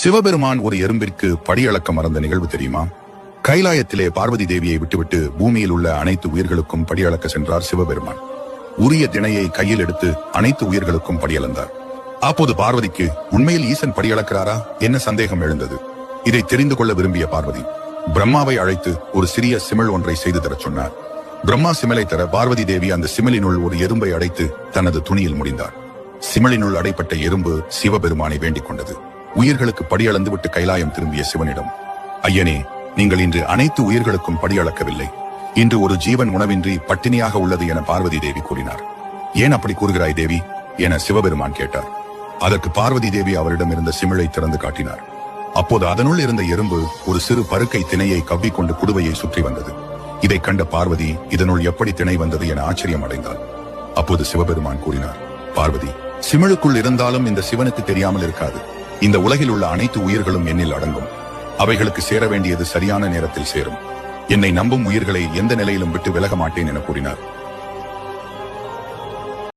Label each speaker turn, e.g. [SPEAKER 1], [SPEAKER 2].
[SPEAKER 1] சிவபெருமான் ஒரு எறும்பிற்கு படியளக்க மறந்த நிகழ்வு தெரியுமா? கைலாயத்திலே பார்வதி தேவியை விட்டுவிட்டு பூமியில் உள்ள அனைத்து உயிர்களுக்கும் படியளக்க சென்றார் சிவபெருமான். உரிய திணையை கையில் எடுத்து அனைத்து உயிர்களுக்கும் படியளந்தார். அப்போது பார்வதிக்கு உண்மையில் ஈசன் படியளக்கிறாரா? என்ன சந்தேகம் எழுந்தது? இதை தெரிந்து கொள்ள விரும்பிய பார்வதி பிரம்மாவை அழைத்து ஒரு சிறிய சிமிழ் ஒன்றை செய்து தரச் சொன்னார். பிரம்மா சிமிலை தர பார்வதி தேவி அந்த சிமிலினுள் ஒரு எறும்பை அடைத்து தனது துணியில் முடிந்தார். சிமிழினுள் அடைப்பட்ட எறும்பு சிவபெருமானை வேண்டிக் கொண்டது. உயிர்களுக்கு படியளந்துவிட்டு கைலாயம் திரும்பிய சிவனிடம் ஐயனே நீங்கள் இன்று அனைத்து உயிர்களுக்கும் படியளக்கவில்லை. இன்று ஒரு ஜீவன் உணவின்றி பட்டினியாக உள்ளது என பார்வதி தேவி கூறினார். ஏன் அப்படி கூறுகிறாய் தேவி? என சிவபெருமான் கேட்டார். அதற்கு பார்வதி தேவி அவரிடம் இருந்த சிமிழை திறந்து காட்டினார். அப்போது அதனுள் இருந்த எறும்பு ஒரு சிறு பருக்கை திணையை கவ்விக்கொண்டு குடுவையை சுற்றி வந்தது. இதை கண்ட பார்வதி இதனுள் எப்படி திணை வந்தது என ஆச்சரியம் அடைந்தாள். அப்போது சிவபெருமான் கூறினார் பார்வதி சிமிழுக்குள் இருந்தாலும் இந்த சிவனுக்கு தெரியாமல் இருக்காது. இந்த உலகில் உள்ள அனைத்து உயிர்களும் என்னில் அடங்கும். அவைகளுக்கு சேர வேண்டியது சரியான நேரத்தில் சேரும். என்னை நம்பும் உயிர்களை எந்த நிலையிலும் விட்டு விலக மாட்டேன் என கூறினார்.